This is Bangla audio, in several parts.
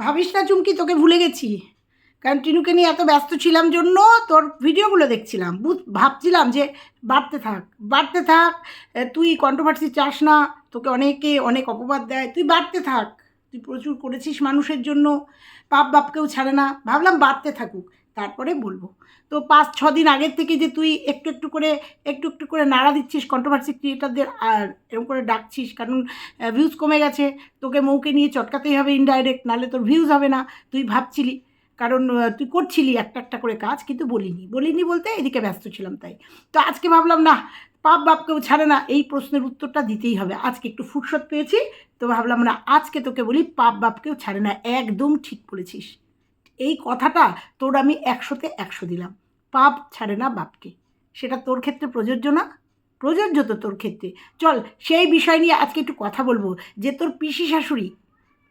ভাবিস না চুমকি, তোকে ভুলে গেছি। কারণ টিনুকে নিয়ে এত ব্যস্ত ছিলাম জন্য তোর ভিডিওগুলো দেখছিলাম। বুঝ, ভাবছিলাম যে বাড়তে থাক বাড়তে থাক তুই কন্ট্রোভার্সি চাস না, তোকে অনেকে অনেক অপবাদ দেয়, তুই বাড়তে থাক। তুই প্রচুর করেছিস মানুষের জন্য পাপ বাপকেও ছাড়ে না। ভাবলাম বাড়তে থাকুক। তারপরে বলব। তো পাঁচ, ছ দিন আগের থেকে যে তুই একটু একটু করে, একটু একটু করে নাড়া দিচ্ছিস কন্ট্রোভার্সি ক্রিয়েটারদের আর এরকম করে ডাকছিস, কারণ ভিউজ কমে গেছে, তোকে মৌকে নিয়ে চটকাতেই হবে ইনডাইরেক্ট নাহলে তোর ভিউজ হবে না। তুই ভাবছিলি, কারণ তুই করছিলি একটা একটা করে কাজ, কিন্তু বলিনি। বলিনি বলতে এদিকে ব্যস্ত ছিলাম তাই। তো আজকে ভাবলাম না পাপ বাপকেও ছাড়ে না। এই প্রশ্নের উত্তরটা দিতেই হবে। আজকে একটু ফুরসত পেয়েছি, তো ভাবলাম, না, আজকে তোকে বলি, পাপ বাপকেও ছাড়ে না। একদম ঠিক বলেছিস। এই কথাটা তোর আমি একশোতে একশো দিলাম। পাপ ছাড়ে না বাপকে। সেটা তোর ক্ষেত্রে প্রযোজ্য না? প্রযোজ্য তো তোর ক্ষেত্রে। চল, সেই বিষয় নিয়ে আজকে একটু কথা বলব যে তোর পিসি শাশুড়ি,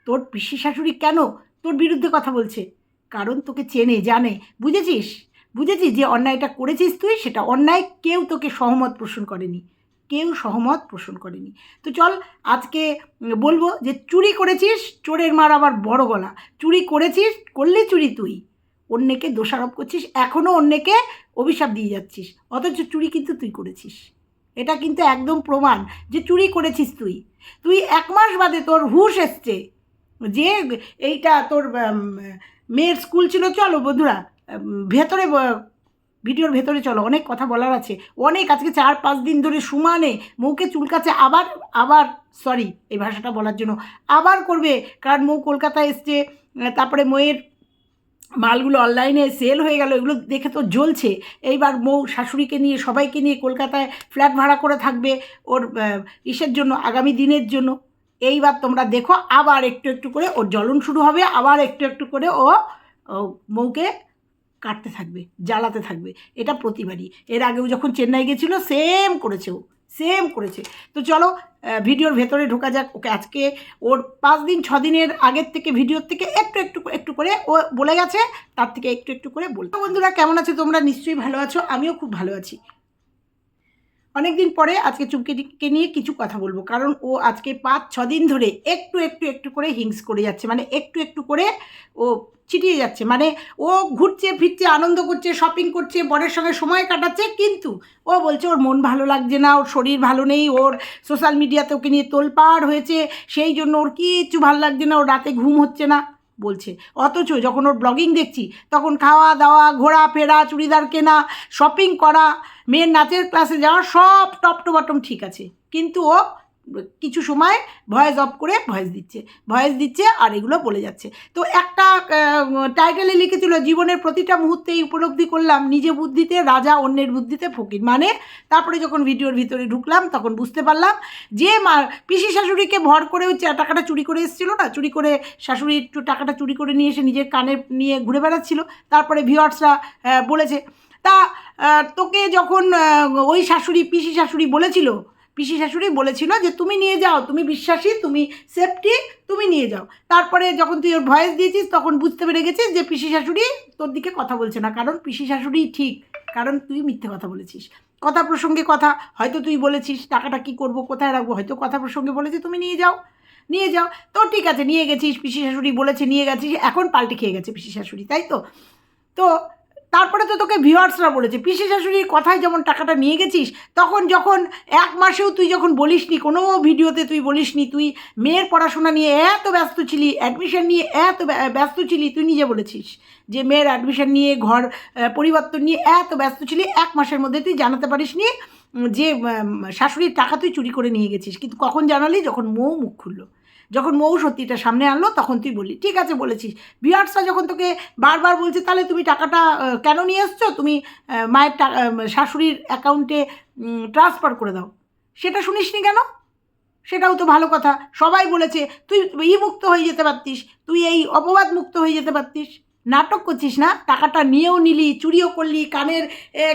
তোর পিসি শাশুড়ি কেন তোর বিরুদ্ধে কথা বলছে? কারণ তোকে চেনে, জানে। বুঝেছিস? বুঝেছিস যে অন্যায়টা করেছিস তুই, সেটা অন্যায় কেউ তোকে সহমত পোষণ করেনি। কেউ সহমত পোষণ করেনি। তো চল আজকে বলব যে চুরি করেছিস, চোরের মার আবার বড় গলা। চুরি করেছিস, করলি চুরি তুই। অন্যকে দোষারোপ করছিস এখনও অন্যকে অভিশাপ দিয়ে যাচ্ছিস। অথচ চুরি কিন্তু তুই করেছিস। এটা কিন্তু একদম প্রমাণ যে চুরি করেছিস তুই। তুই এক মাস বাদে তোর হুশ এসছে যে এইটা তোর মেয়ের স্কুল ছিল। চলো বন্ধুরা ভেতরে ভিডিওর ভেতরে চলো, অনেক কথা বলার আছে। অনেক, আজকে চার, পাঁচ দিন ধরে সুমানে মৌকে চুলকাচ্ছে, আবার আবার সরি এই ভাষাটা বলার জন্য, আবার করবে, কারণ মৌ কলকাতায় এসছে তারপরে মৌয়ের মালগুলো অনলাইনে সেল হয়ে গেল, এগুলো দেখে তো জ্বলছে। এইবার মৌ শাশুড়িকে নিয়ে, সবাইকে নিয়ে কলকাতায় ফ্ল্যাট ভাড়া করে থাকবে ওর ইসের জন্য, আগামী দিনের জন্য। এইবার তোমরা দেখো, আবার একটু একটু করে ওর জ্বলন শুরু হবে, আবার একটু একটু করে ও ও মৌকে কাটতে থাকবে, জ্বালাতে থাকবে। এটা প্রতিবারই। এর আগেও যখন চেন্নাই গেছিল সেম করেছে ও সেম করেছে। তো চলো ভিডিওর ভেতরে ঢোকা যাক। ওকে, আজকে ওর পাঁচ দিন, ছ দিনের আগের থেকে ভিডিওর থেকে একটু একটু একটু করে ও বলে গেছে, তার থেকে একটু একটু করে বলতো বন্ধুরা, কেমন আছো তোমরা? নিশ্চয়ই ভালো আছো, আমিও খুব ভালো আছি। অনেকদিন পরে আজকে চুমকিকে নিয়ে কিছু কথা বলব, কারণ ও আজকে পাঁচ, ছ দিন ধরে একটু একটু একটু করে হিংস করে যাচ্ছে। মানে একটু একটু করে ও ছিটিয়ে যাচ্ছে। মানে ও ঘুরছে, ফিরছে, আনন্দ করছে শপিং করছে, বরের সঙ্গে সময় কাটাচ্ছে, কিন্তু ও বলছে ওর মন ভালো লাগছে না, ওর শরীর ভালো নেই, ওর সোশ্যাল মিডিয়াতে ওকে নিয়ে তোলপাড় হয়েছে, সেই জন্য ওর কিচ্ছু ভালো লাগছে না, ওর রাতে ঘুম হচ্ছে না, বলছে। অথচ যখন ওর ব্লগিং দেখছি, তখন খাওয়া দাওয়া, ঘোরা, ফেরা, চুড়িদার কেনা শপিং করা, মেয়ের নাচের ক্লাসে যাওয়া সব টপ টু বটম ঠিক আছে। কিন্তু ও কিছু সময় ভয়েস অফ করে ভয়েস দিচ্ছে ভয়েস দিচ্ছে আর এগুলো বলে যাচ্ছে। তো একটা টাইটেলে লিখেছিল, জীবনের প্রতিটা মুহূর্তেই উপলব্ধি করলাম, নিজে বুদ্ধিতে, রাজা অন্যের বুদ্ধিতে ফকির। মানে তারপরে যখন ভিডিওর ভিতরে ঢুকলাম, তখন বুঝতে পারলাম যে মা, পিসি শাশুড়িকে ভর করে টাকাটা চুরি করে এসেছিল না, চুরি করে শাশুড়ি একটু টাকাটা চুরি করে নিয়ে এসে নিজের কানে নিয়ে ঘুরে বেড়াচ্ছিল। তারপরে ভিওয়ার্সরা বলেছে, তা তোকে যখন ওই শাশুড়ি, পিসি শাশুড়ি বলেছিল পিসি শাশুড়ি বলেছিল যে, তুমি নিয়ে যাও, তুমি বিশ্বাসী, তুমি সেফটি তুমি নিয়ে যাও। তারপরে যখন তুই ওর ভয়েস দিয়েছিস, তখন বুঝতে পেরে গেছিস যে, পিসি শাশুড়ি তোর দিকে কথা বলছে না। কারণ পিসি শাশুড়ি ঠিক, কারণ তুই মিথ্যে কথা বলেছিস। কথা প্রসঙ্গে কথা, হয়তো তুই বলেছিস, টাকাটা কি করব, কোথায় রাখব, হয়তো কথা প্রসঙ্গে বলেছে, তুমি নিয়ে যাও নিয়ে যাও। তো ঠিক আছে, নিয়ে গেছিস, পিসি শাশুড়ি বলেছে, নিয়ে গেছিস, এখন পাল্টে খেয়ে গেছে পিসি শাশুড়ি, তাই তো? তো তারপরে তো তোকে ভিওয়ার্সরা বলেছে পিসি শাশুড়ির কথায় যেমন টাকাটা নিয়ে গেছিস তখন যখন এক মাসেও তুই যখন বলিসনি কোনো ভিডিওতে তুই বলিসনি তুই মেয়ের পড়াশোনা নিয়ে এত ব্যস্ত ছিলি অ্যাডমিশন নিয়ে এত ব্যস্ত ছিলি তুই নিজে বলেছিস যে মেয়ের অ্যাডমিশন নিয়ে ঘর পরিবর্তন নিয়ে এত ব্যস্ত ছিলি এক মাসের মধ্যে তুই জানাতে পারিসনি উম, যে শাশুড়ির টাকা তুই চুরি করে নিয়ে গেছিস কিন্তু কখন জানালি? যখন মৌ মুখ খুললো। যখন মৌ সত্যিটা সামনে আনলো, তখন তুই বলি ঠিক আছে, বলেছিস। বিয়ার্সরা যখন তোকে বারবার বলছে, তাহলে তুমি টাকাটা কেন নিয়ে এসছো? তুমি মায়ের শাশুড়ির অ্যাকাউন্টে ট্রান্সফার করে দাও। সেটা শুনিসনি কেন? সেটাও তো ভালো কথা। সবাই বলেছে, তুই ই মুক্ত হয়ে যেতে পারতিস, তুই এই অপবাদ মুক্ত হয়ে যেতে পারতিস। নাটক করছিস না? টাকাটা নিয়েও নিলি, চুরিও করলি, কানের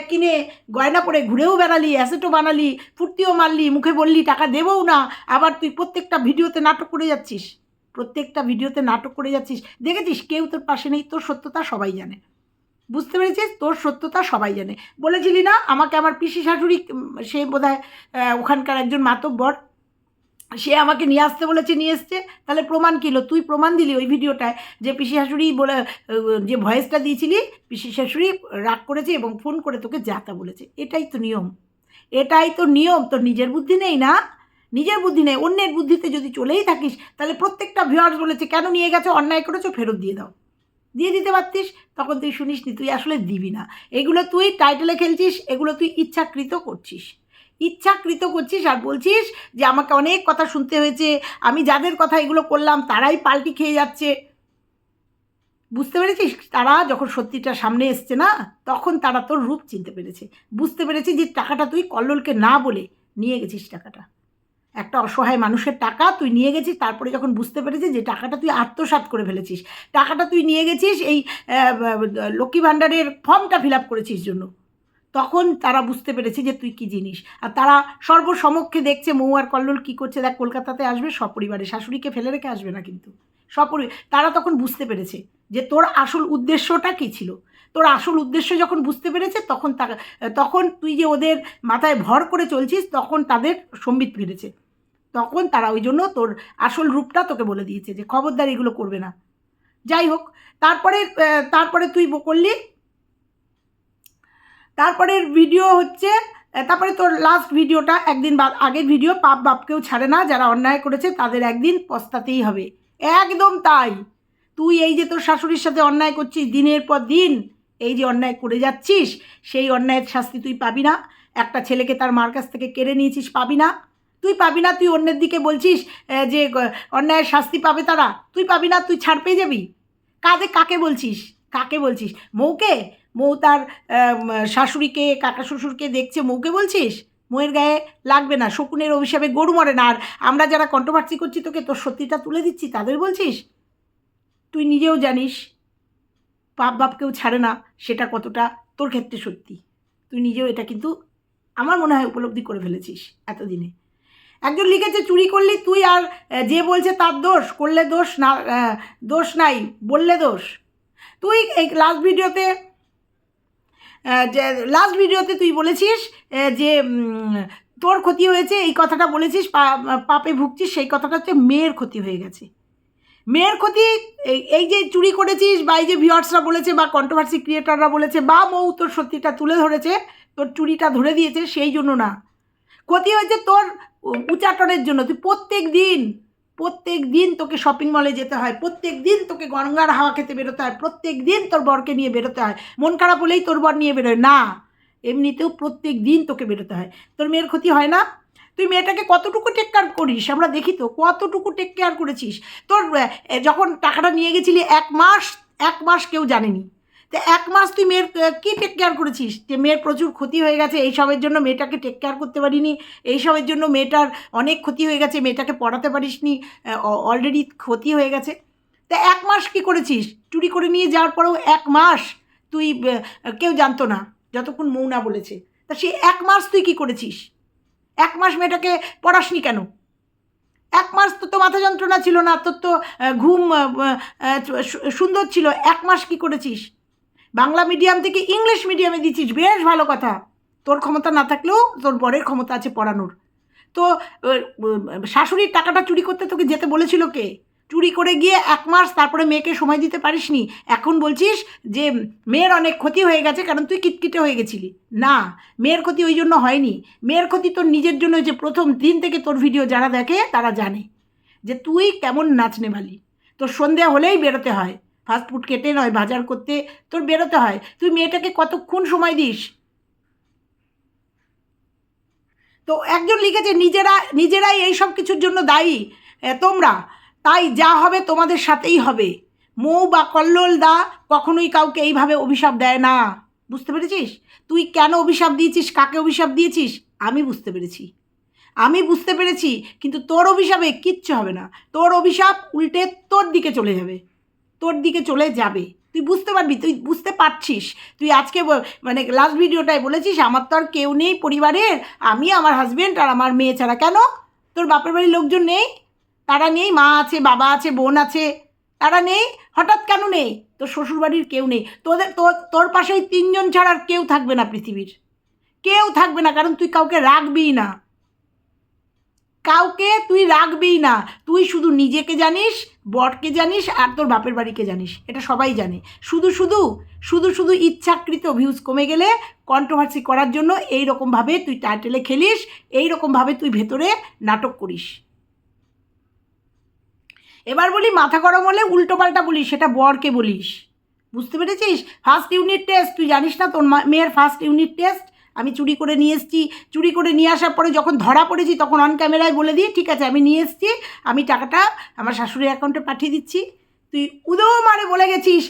কিনে গয়না পরে ঘুরেও বেড়ালি অ্যাসেটও বানালি, ফুর্তিও মারলি, মুখে বললি, টাকা দেবও না। আবার তুই প্রত্যেকটা ভিডিওতে নাটক করে যাচ্ছিস। প্রত্যেকটা ভিডিওতে নাটক করে যাচ্ছিস। দেখেছিস কেউ তোর পাশে নেই? তোর সত্যতা সবাই জানে। বুঝতে পেরেছিস? তোর সত্যতা সবাই জানে। বলেছিলি না, আমাকে আমার পিসি শাশুড়ি সে বোধহয় ওখানকার একজন মাতব্বর সে আমাকে নিয়ে আসতে বলেছে, নিয়ে এসছে। তাহলে প্রমাণ কিলো তুই প্রমাণ দিলি ওই ভিডিওটায় যে পিসি শাশুড়ি বলে, যে ভয়েসটা দিয়েছিলি, পিসি শাশুড়ি রাগ করেছে এবং ফোন করে তোকে যাতা বলেছে। এটাই তো নিয়ম। এটাই তো নিয়ম। তোর নিজের বুদ্ধি নেই না? নিজের বুদ্ধি নেই। অন্যের বুদ্ধিতে যদি চলেই থাকিস, তাহলে প্রত্যেকটা ভিউয়ার্স বলেছে, কেন নিয়ে গেছো? অন্যায় করেছ? ফেরত দিয়ে দাও। দিয়ে দিতে পারতিস? তখন তুই শুনিস নি তুই আসলে দিবি না। এগুলো তুই টাইটেলে খেলছিস, এগুলো তুই ইচ্ছাকৃত করছিস। ইচ্ছাকৃত করছিস আর বলছিস যে আমাকে অনেক কথা শুনতে হয়েছে। আমি যাদের কথা এগুলো করলাম, তারাই পাল্টি খেয়ে যাচ্ছে। বুঝতে পেরেছিস? তারা যখন সত্যিটা সামনে এসছে না, তখন তারা তোর রূপ চিনতে পেরেছে। বুঝতে পেরেছি যে টাকাটা তুই কল্লোলকে না বলে নিয়ে গেছিস টাকাটা। একটা অসহায় মানুষের টাকা তুই নিয়ে গেছিস, তারপরে যখন বুঝতে পেরেছিস যে টাকাটা তুই আত্মসাৎ করে ফেলেছিস। টাকাটা তুই নিয়ে গেছিস এই লক্ষ্মী ভাণ্ডারের ফর্মটা ফিল আপ করেছিস জন্য। তখন তারা বুঝতে পেরেছে যে তুই কি জিনিস। আর তারা সর্বসমক্ষে দেখছে মৌ আর কল্লোল কী করছে। দেখ, কলকাতাতে আসবে, সপরিবারে। শাশুড়িকে ফেলে রেখে আসবে না কিন্তু। সপরি, তারা তখন বুঝতে পেরেছে যে তোর আসল উদ্দেশ্যটা কী ছিল? তোর আসল উদ্দেশ্য যখন বুঝতে পেরেছে, তখন তা, তখন তুই যে ওদের মাথায় ভর করে চলছিস, তখন তাদের সম্বিত ফিরেছে। তখন তারা ওই জন্য তোর আসল রূপটা তোকে বলে দিয়েছে যে খবরদার এগুলো করবে না। যাই হোক, তারপরে তারপরে তুই করলি তারপরের ভিডিও হচ্ছে তারপরে তোর লাস্ট ভিডিওটা একদিন বাদ, আগের ভিডিও পাপ বাপকেও ছাড়ে না, যারা অন্যায় করেছে তাদের একদিন পস্তাতেই হবে। একদম তাই। তুই এই যে তোর শাশুড়ির সাথে অন্যায় করছিস, দিনের পর দিন এই যে অন্যায় করে যাচ্ছিস, সেই অন্যায়ের শাস্তি তুই পাবি না। একটা ছেলেকে তার মার কাছ থেকে কেড়ে নিয়েছিস, পাবি না। তুই পাবি না, তুই অন্যের দিকে বলছিস যে অন্যায়ের শাস্তি পাবে তারা। তুই পাবি না, তুই ছাড় পেয়ে যাবি। কাজে কাকে বলছিস? কাকে বলছিস? মৌকে? মৌ তার শাশুড়িকে, কাকা শ্বশুরকে দেখছে, মৌকে বলছিস? মৌয়ের গায়ে লাগবে না, শকুনের অভিশাপে গরু মরে না, আর আমরা যারা কন্ট্রোভার্সি করছি তোকে, তোর সত্যিটা তুলে দিচ্ছি, তাদের বলছিস? তুই নিজেও জানিস, বাপ বাপ বাপকেও ছাড়ে না, সেটা কতটা তোর ক্ষেত্রে সত্যি। তুই নিজেও এটা কিন্তু আমার মনে হয় উপলব্ধি করে ফেলেছিস এতদিনে। একজন লিখেছে, চুরি করলি তুই আর যে বলছে তার দোষ, করলে দোষ না দোষ নাই, বললে দোষ। তুই এই লাস্ট ভিডিওতে যে লাস্ট ভিডিওতে তুই বলেছিস যে তোর ক্ষতি হয়েছে, এই কথাটা বলেছিস পাপে ভুগছিস, সেই কথাটা হচ্ছে মেয়ের ক্ষতি হয়ে গেছে। মেয়ের ক্ষতি, এই যে চুরি করেছিস, বা এই যে ভিউয়ার্সরা বলেছে, বা কন্ট্রোভার্সি ক্রিয়েটাররা বলেছে, বা মৌ তোর সত্যিটা তুলে ধরেছে, তোর চুরিটা ধরে দিয়েছে, সেই জন্য না। ক্ষতি হয়েছে তোর উচাটনের জন্য। তুই প্রত্যেক দিন প্রত্যেক দিন তোকে শপিং মলে যেতে হয়, প্রত্যেক দিন তোকে গঙ্গার হাওয়া খেতে বেরোতে হয়, প্রত্যেক দিন তোর বরকে নিয়ে বেরোতে হয়। মন খারাপ হলেই তোর বর নিয়ে বেরোয়। না, এমনিতেও প্রত্যেক দিন তোকে বেরোতে হয়। তোর মেয়ের ক্ষতি হয় না? তুই মেয়েটাকে কতটুকু টেক কেয়ার করিস? আমরা দেখি তো, কতটুকু টেক কেয়ার করেছিস? তোর যখন টাকাটা নিয়ে গেছিলি, এক মাস এক মাস কেউ জানেনি। তো এক মাস তুই মেয়ের কী টেক কেয়ার করেছিস? যে মেয়ের প্রচুর ক্ষতি হয়ে গেছে, এইসবের জন্য মেয়েটাকে টেক কেয়ার করতে পারিনি, এইসবের জন্য মেয়েটার অনেক ক্ষতি হয়ে গেছে, মেয়েটাকে পড়াতে পারিসনি অলরেডি ক্ষতি হয়ে গেছে। তা এক মাস কি করেছিস? চুরি করে নিয়ে যাওয়ার পরেও এক মাস তুই কেউ জানতো না, যতক্ষণ মৌনা বলেছে। তা সে এক মাস তুই কি করেছিস? এক মাস মেয়েটাকে পড়াসনি কেন? এক মাস তো তো মাথা যন্ত্রণা ছিল না, তোর তো ঘুম সুন্দর ছিল, এক মাস কি করেছিস? বাংলা মিডিয়াম থেকে ইংলিশ মিডিয়ামে দিচ্ছিস, বেশ ভালো কথা। তোর ক্ষমতা না থাকলেও তোর বরের ক্ষমতা আছে পড়ানোর। তো শাশুড়ির টাকাটা চুরি করতে তোকে যেতে বলেছিল কে? চুরি করে গিয়ে এক মাস তারপরে মেয়েকে সময় দিতে পারিসনি। এখন বলছিস যে, মেয়ের অনেক ক্ষতি হয়ে গেছে কারণ তুই কিটকিটে হয়ে গেছিলি। না, মেয়ের ক্ষতি ওই জন্য হয়নি। মেয়ের ক্ষতি তোর নিজের জন্য হয়েছে প্রথম দিন থেকে তোর ভিডিও যারা দেখে তারা জানে। যে তুই কেমন নাচ নেবালি তোর সন্ধ্যা হলেই বেরোতে হয়। ফাস্ট ফুড কেটে নয়, বাজার করতে তোর বেরোতে হয়। তুই মেয়েটাকে কতক্ষণ সময় দিস? তো একজন লিখেছে, নিজেরা, নিজেরাই এই সব কিছুর জন্য দায়ী। তোমরা, তাই যা হবে তোমাদের সাথেই হবে। মৌ বা কল্লোল দা কখনোই কাউকে এইভাবে অভিশাপ দেয় না। বুঝতে পেরেছিস? তুই কেন অভিশাপ দিয়েছিস? কাকে অভিশাপ দিয়েছিস? আমি বুঝতে পেরেছি। আমি বুঝতে পেরেছি, কিন্তু তোর অভিশাপে কিচ্ছু হবে না। তোর অভিশাপ উল্টে তোর দিকে চলে যাবে। তোর দিকে চলে যাবে। তুই বুঝতে পারবি, তুই বুঝতে পারছিস। তুই আজকে মানে লাস্ট ভিডিওটায় বলেছিস, আমার তো আর কেউ নেই পরিবারের, আমি, আমার হাজব্যান্ড আর আমার মেয়ে ছাড়া। কেন? তোর বাপের বাড়ির লোকজন নেই? তারা নেই? মা আছে, বাবা আছে, বোন আছে। তারা নেই? হঠাৎ কেন নেই? তোর শ্বশুরবাড়ির কেউ নেই। তোদের তোর তোর পাশে তিনজন ছাড়া আর কেউ থাকবে না পৃথিবীর। কেউ থাকবে না, কারণ তুই কাউকে রাখবি না। কাউকে তুই রাখবেই না। তুই শুধু নিজেকে জানিস, বরকে জানিস আর তোর বাপের বাড়িকে জানিস। এটা সবাই জানে। শুধু শুধু শুধু শুধু ইচ্ছাকৃত ভিউজ কমে গেলে কন্ট্রোভার্সি করার জন্য এই রকমভাবে তুই টাইটেলে খেলিস এই রকমভাবে তুই ভেতরে নাটক করিস। এবার বলি মাথা গরম হলে উল্টো পাল্টা বলিস, সেটা বরকে বলিস। বুঝতে পেরেছিস? ফার্স্ট ইউনিট টেস্ট তুই জানিস না তোর মেয়ের ফার্স্ট ইউনিট টেস্ট আমি চুরি করে নিয়ে এসেছি। চুরি করে নিয়ে আসার পরে যখন ধরা পড়েছি তখন অন ক্যামেরায় বলে দিই ঠিক আছে, আমি নিয়ে এসেছি, আমি টাকাটা আমার শাশুড়ির অ্যাকাউন্টে পাঠিয়ে দিচ্ছি। তুই উদো মারে বলে গেছিস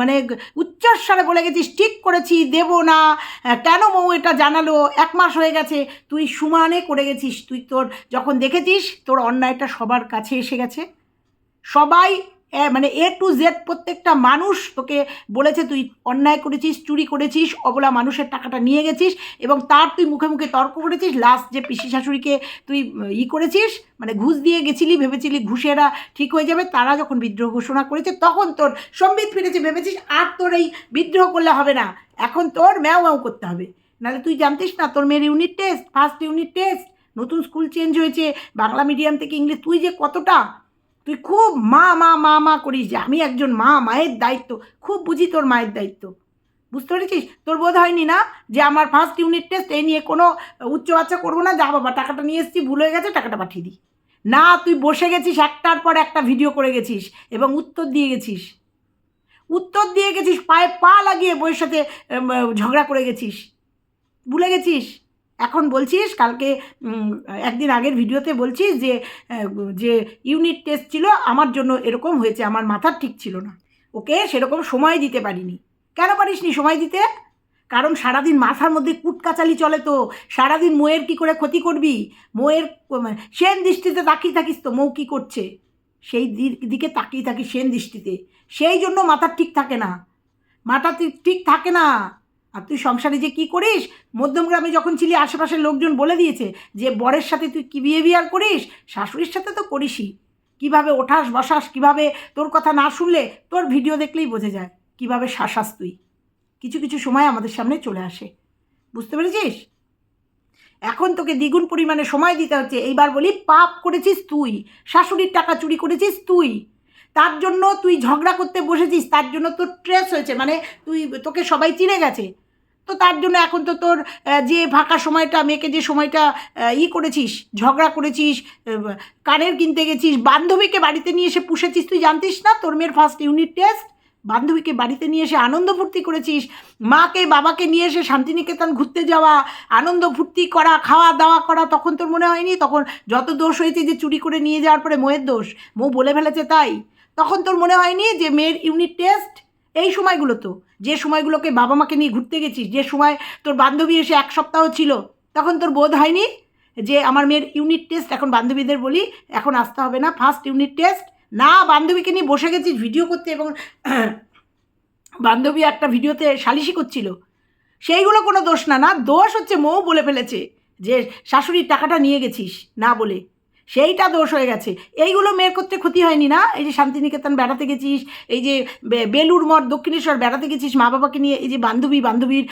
মানে উচ্চস্বরে বলে গেছিস, ঠিক করেছি, দেব না। কেন মৌ এটা জানালো? এক মাস হয়ে গেছে। তুই সুমানে করে গেছিস। তুই তোর যখন দেখেছিস, তোর অন্যায়টা সবার কাছে এসে গেছে। সবাই মানে এ টু জেড প্রত্যেকটা মানুষ তোকে বলেছে, তুই অন্যায় করেছিস, চুরি করেছিস, অবলা মানুষের টাকাটা নিয়ে গেছিস এবং তার তুই মুখে মুখে তর্ক করেছিস লাস্ট যে পিসি শাশুড়িকে তুই, ই করেছিস মানে ঘুষ দিয়ে গেছিলি, ভেবেছিলি ঘুষেরা ঠিক হয়ে যাবে, তারা যখন বিদ্রোহ ঘোষণা করেছে, তখন তোর সম্বিত ফিরেছে, ভেবেছিস আর তোর এই বিদ্রোহ করলে হবে না, এখন তোর ম্যাও ম্যাও করতে হবে, নাহলে তুই জানতিস না, তোর মেয়ের unit test first unit test নতুন স্কুল চেঞ্জ হয়েছে, বাংলা মিডিয়াম থেকে ইংলিশ তুই যে কতটা তুই খুব মা মা মা মা করিস যে, আমি একজন মা, মায়ের দায়িত্ব। খুব বুঝি তোর মায়ের দায়িত্ব। বুঝতে পেরেছিস? তোর বোধ হয়নি না যে আমার ফার্স্ট ইউনিট টেস্ট এই নিয়ে কোনো উচ্চ বাচ্চা করব না? যা বাবা, টাকাটা নিয়ে এসেছি, ভুল হয়ে গেছে, টাকাটা পাঠিয়ে দিই না, তুই বসে গেছিস একটার পর একটা ভিডিও করে গেছিস এবং উত্তর দিয়ে গেছিস। উত্তর দিয়ে গেছিস, পায়ে পা লাগিয়ে বইয়ের সাথে ঝগড়া করে গেছিস। ভুলে গেছিস? এখন বলছিস, কালকে একদিন আগের ভিডিওতে বলছিস যে যে ইউনিট টেস্ট ছিল, আমার জন্য এরকম হয়েছে, আমার মাথার ঠিক ছিল না। ওকে, সেরকম সময় দিতে পারিনি। কেন পারিসনি সময় দিতে? কারণ সারাদিন মাথার মধ্যে কুটকাচালি চলে তো। সারাদিন মোয়ের কি করে ক্ষতি করবি? মোয়ের সেন দৃষ্টিতে তাকিয়ে থাকিস তো, মৌ কী করছে? সেই দিক- তাকিয়ে থাকিস সেন দৃষ্টিতে। সেই জন্য মাথার ঠিক থাকে না। মাথা ঠিক থাকে না। আর তুই সংসারে যে কি করিস? মধ্যমগ্রামে যখন ছিলি, আশেপাশের লোকজন বলে দিয়েছে যে, বরের সাথে তুই কী বিহেভিয়ার করিস? শাশুড়ির সাথে তো করিসই। কীভাবে ওঠাস, বসাস, কীভাবে তোর কথা না শুনলে তোর ভিডিও দেখলেই বোঝা যায় কীভাবে শাসাস তুই। কিছু কিছু সময় আমাদের সামনে চলে আসে। বুঝতে পেরেছিস? এখন তোকে দ্বিগুণ পরিমাণে সময় দিতে হচ্ছে। এইবার বলি, পাপ করেছিস তুই, শাশুড়ির টাকা চুরি করেছিস তুই, তার জন্য তুই ঝগড়া করতে বসেছিস, তার জন্য তোর ট্রেস হয়েছে মানে তুই, তোকে সবাই চিনে গেছে। তো তার জন্য এখন তো তোর যে ফাঁকা সময়টা, মেয়েকে যে সময়টা ই করেছিস, ঝগড়া করেছিস কানের কিনতে গেছিস, বান্ধবীকে বাড়িতে নিয়ে এসে পুষেছিস, তুই জানতিস না? তোর মেয়ের ফার্স্ট ইউনিট টেস্ট বান্ধবীকে বাড়িতে নিয়ে এসে আনন্দ ফুর্তি করেছিস, মাকে, বাবাকে নিয়ে এসে শান্তিনিকেতন ঘুরতে যাওয়া, আনন্দ ফুর্তি করা, খাওয়া দাওয়া করা, তখন তোর মনে হয়নি? তখন যত দোষ হয়েছে যে চুরি করে নিয়ে যাওয়ার পরে মোয়ের দোষ, মৌ বলে ফেলেছে তাই? তখন তোর মনে হয়নি যে মেয়ের ইউনিট টেস্ট এই সময়গুলো তো। যে সময়গুলোকে বাবা মাকে নিয়ে ঘুরতে গেছিস, যে সময় তোর বান্ধবী এসে এক সপ্তাহ ছিল, তখন তোর বোধ হয়নি যে আমার মেয়ের ইউনিট টেস্ট এখন বান্ধবীদের বলি, এখন আসতে হবে না ফার্স্ট ইউনিট টেস্ট না, বান্ধবীকে নিয়ে বসে গেছিস ভিডিও করতে এবং বান্ধবী একটা ভিডিওতে সালিশি করছিল। সেইগুলো কোনো দোষ না না, দোষ হচ্ছে মৌ বলে ফেলেছে যে শাশুড়ির টাকাটা নিয়ে গেছিস, না বলে। সেইটা দোষ হয়ে গেছে। এইগুলো মেয়ের করতে ক্ষতি হয়নি না? এই যে শান্তিনিকেতন বেড়াতে গেছিস, এই যে বেলুর মঠ, দক্ষিণেশ্বর বেড়াতে গেছিস, মা বাবাকে নিয়ে এই যে বান্ধবী, বান্ধবীর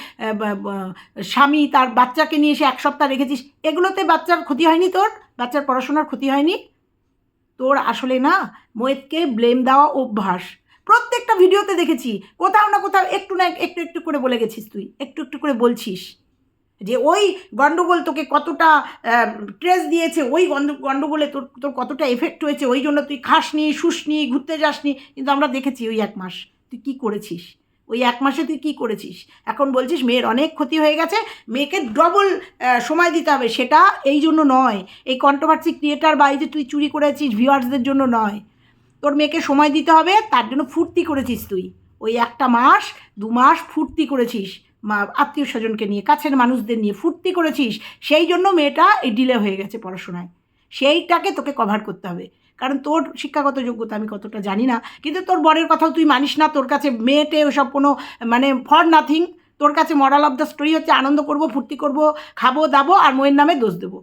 স্বামী তার বাচ্চাকে নিয়ে এসে এক সপ্তাহ রেখেছিস, এগুলোতে বাচ্চার ক্ষতি হয়নি তোর? বাচ্চার পড়াশোনার ক্ষতি হয়নি? তোর আসলে না মোয়েতকে ব্লেম দেওয়া অভ্যাস। প্রত্যেকটা ভিডিওতে দেখেছি, কোথাও না কোথাও একটু না একটু একটু করে বলে গেছিস তুই, একটু একটু করে বলছিস। যে ওই গণ্ডগোল তোকে কতটা ট্রেস দিয়েছে, ওই গণ্ডগোলে তোর তোর কতটা এফেক্ট হয়েছে, ওই জন্য তুই খাসনি, শুসনি, ঘুরতে যাসনি। কিন্তু আমরা দেখেছি ওই এক মাস, তুই কী করেছিস? ওই এক মাসে তুই কী করেছিস? এখন বলছিস মেয়ের অনেক ক্ষতি হয়ে গেছে, মেয়েকে ডবল সময় দিতে হবে। সেটা এই জন্য নয়। এই কন্ট্রোভার্সি ক্রিয়েটার বা এই যে তুই চুরি করেছিস ভিউয়ার্সদের জন্য নয়। তোর মেয়েকে সময় দিতে হবে, তার জন্য ফুর্তি করেছিস তুই। ওই একটা মাস, দু মাস ফুর্তি করেছিস। আত্মীয় স্বজনকে নিয়ে, কাছের মানুষদের নিয়ে ফুর্তি করেছিস, সেই জন্য মেয়েটা এই ডিলে হয়ে গেছে পড়াশোনায়। সেইটাকে তোকে কভার করতে হবে। কারণ তোর শিক্ষাগত যোগ্যতা আমি কতটা জানি না, কিন্তু তোর বরের কথাও তুই মানিস না, তোর কাছে মেয়েটে ওসব কোনো মানে ফর নাথিং তোর কাছে মরাল অফ দ্য স্টোরি হচ্ছে আনন্দ করব, ফুর্তি করব, খাব, দাবো, আর মোয়ের নামে দোষ দেবো।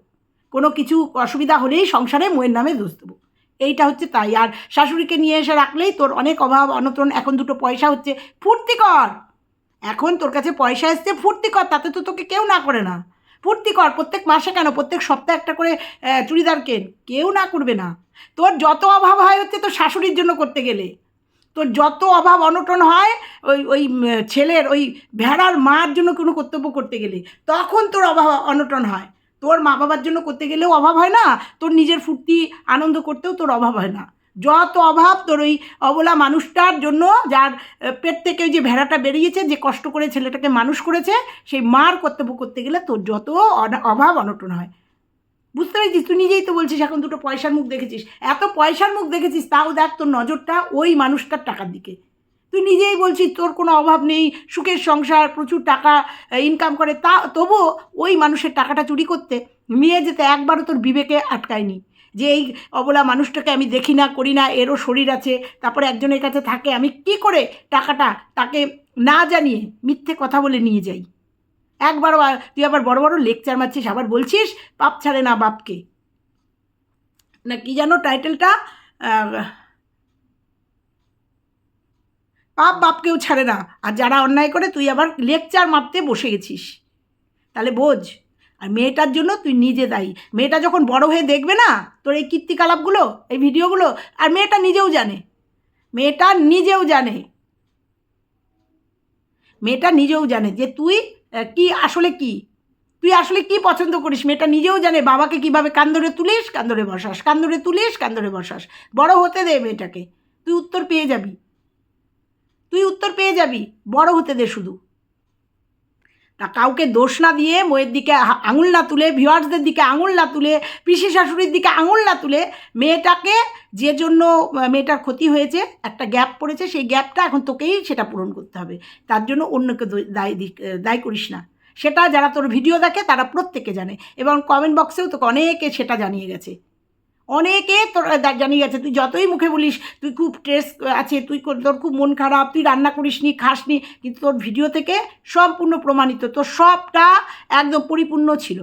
কোনো কিছু অসুবিধা হলেই সংসারে মোয়ের নামে দোষ দেবো। এইটা হচ্ছে তাই। আর শাশুড়িকে নিয়ে এসে রাখলেই তোর অনেক অভাব, অনটন, এখন দুটো পয়সা হচ্ছে, ফুর্তি কর! এখন তোর কাছে পয়সা এসছে, ফুর্তি কর, তাতে তো তোকে কেউ না করে না। ফুর্তি কর, প্রত্যেক মাসে কেন? প্রত্যেক সপ্তাহে একটা করে চুড়িদার কেন কেউ না করবে না। তোর যত অভাব হয় হচ্ছে তোর শাশুড়ির জন্য করতে গেলে। তোর যত অভাব অনটন হয়, ওই ওই ছেলের, ওই ভেড়ার মার জন্য কোনো কর্তব্য করতে গেলে, তখন তোর অভাব অনটন হয়। তোর মা বাবার জন্য করতে গেলেও অভাব হয় না, তোর নিজের ফুর্তি, আনন্দ করতেও তোর অভাব হয় না। যত অভাব তোর ওই অবলা মানুষটার জন্য, যার পেট থেকে ওই যে ভেড়াটা বেরিয়েছে, যে কষ্ট করে ছেলেটাকে মানুষ করেছে, সেই মার কর্তব্য করতে গেলে তোর যত অভাব অনটন হয়। বুঝতে পেরেছিস? তুই নিজেই তো বলছিস, এখন দুটো পয়সার মুখ দেখেছিস। এত পয়সার মুখ দেখেছিস, তাও দেখ তোর নজরটা ওই মানুষটার টাকার দিকে। তুই নিজেই বলছিস, তোর কোনো অভাব নেই, সুখের সংসার, প্রচুর টাকা ইনকাম করে, তা, তবুও ওই মানুষের টাকাটা চুরি করতে নিয়ে যেতে একবারও তোর বিবেকে আটকায়নি। যে এই অবলা মানুষটাকে আমি দেখি না, করি না, এরও শরীর আছে, তারপরে একজনের কাছে থাকে, আমি কি করে টাকাটা তাকে না জানিয়ে মিথ্যে কথা বলে নিয়ে যাই? একবার তুই আবার বড় বড় লেকচার মারছিস, আবার বলছিস, পাপ ছাড়ে না বাপকে? না, কি জানো টাইটেলটা পাপ বাপকেও ছাড়ে না। আর যারা অন্যায় করে, তুই আবার লেকচার মারতে বসে গেছিস। তাহলে বোঝ। আর মেয়েটার জন্য তুই নিজে দায়ী। মেয়েটা যখন বড় হয়ে দেখবে না তোর এই কীর্তিকলাপগুলো, এই ভিডিওগুলো, আর মেয়েটা নিজেও জানে। মেয়েটা নিজেও জানে। মেয়েটা নিজেও জানে যে তুই কি আসলে কি? তুই আসলে কি পছন্দ করিস? মেয়েটা নিজেও জানে বাবাকে কীভাবে কান ধরে তুলিস, কান ধরে বসাস, কান ধরে তুলিস, কান ধরে বসাস। বড় হতে দে মেয়েটাকে। তুই উত্তর পেয়ে যাবি। তুই উত্তর পেয়ে যাবি। বড় হতে দে শুধু। তা কাউকে দোষ না দিয়ে বইয়ের দিকে আঙুল না তুলে ভিউয়ার্সদের দিকে আঙুল না তুলে, পিসি শাশুড়ির দিকে আঙুল না তুলে মেয়েটাকে যে জন্য মেয়েটার ক্ষতি হয়েছে, একটা গ্যাপ পড়েছে, সেই গ্যাপটা এখন তোকেই সেটা পূরণ করতে হবে। তার জন্য অন্যকে দায় দায় করিস না। সেটা যারা তোর ভিডিও দেখে তারা প্রত্যেকে জানে এবং কমেন্ট বক্সেও তোকে অনেকে সেটা জানিয়ে গেছে। অনেকে তোর জানিয়ে গেছে, তুই যতই মুখে বলিস, তুই খুব স্ট্রেস আছে, তুই তোর খুব মন খারাপ, তুই রান্না করিসনি, খাসনি, কিন্তু তোর ভিডিও থেকে সম্পূর্ণ প্রমাণিত, তোর সবটা একদম পরিপূর্ণ ছিল।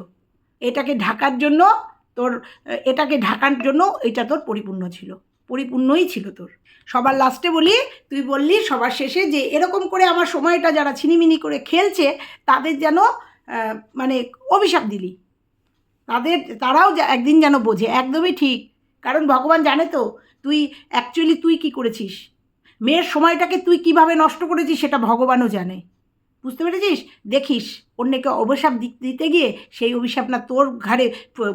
এটাকে ঢাকার জন্য তোর এটাকে ঢাকার জন্য এটা তোর পরিপূর্ণ ছিল, পরিপূর্ণই ছিল তোর। সবার লাস্টে বলি, তুই বললি সবার শেষে যে এরকম করে আমার সময়টা যারা ছিনিমিনি করে খেলছে, তাদের যেন মানে অভিশাপ দিলি। তাদের, তারাও একদিন যেন বোঝে, একদমই ঠিক। কারণ ভগবান জানে তো, তুই অ্যাকচুয়ালি তুই কি করেছিস? মেয়ের সময়টাকে তুই কীভাবে নষ্ট করেছিস সেটা ভগবানও জানে। বুঝতে পেরেছিস? দেখিস, অন্যকে অভিশাপ দিতে গিয়ে সেই অভিশাপ না তোর ঘাড়ে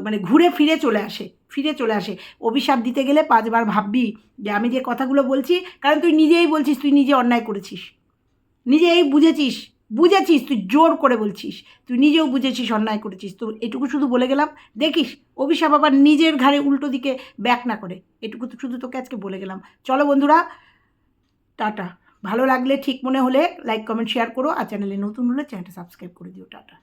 মানে ঘুরে ফিরে চলে আসে, ফিরে চলে আসে। অভিশাপ দিতে গেলে পাঁচবার ভাববি যে আমি যে কথাগুলো বলছি, কারণ তুই নিজেই বলছিস, তুই নিজে অন্যায় করেছিস। নিজেই বুঝেছিস বুঝেছিস, তুই জোর করে বলছিস। তুই নিজেও বুঝেছিস, অন্যায় করেছিস। তো এটুকু শুধু বলে গেলাম, দেখিস, অভিশাপ আবার নিজের ঘাড়ে উল্টো দিকে ব্যাক না করে। এটুকু তো শুধু তোকে আজকে বলে গেলাম। চলো বন্ধুরা, টাটা। ভালো লাগলে ঠিক মনে হলে লাইক কমেন্ট শেয়ার করো। আর চ্যানেলে নতুন হলে চ্যানেলটা সাবস্ক্রাইব করে দিও। টাটা।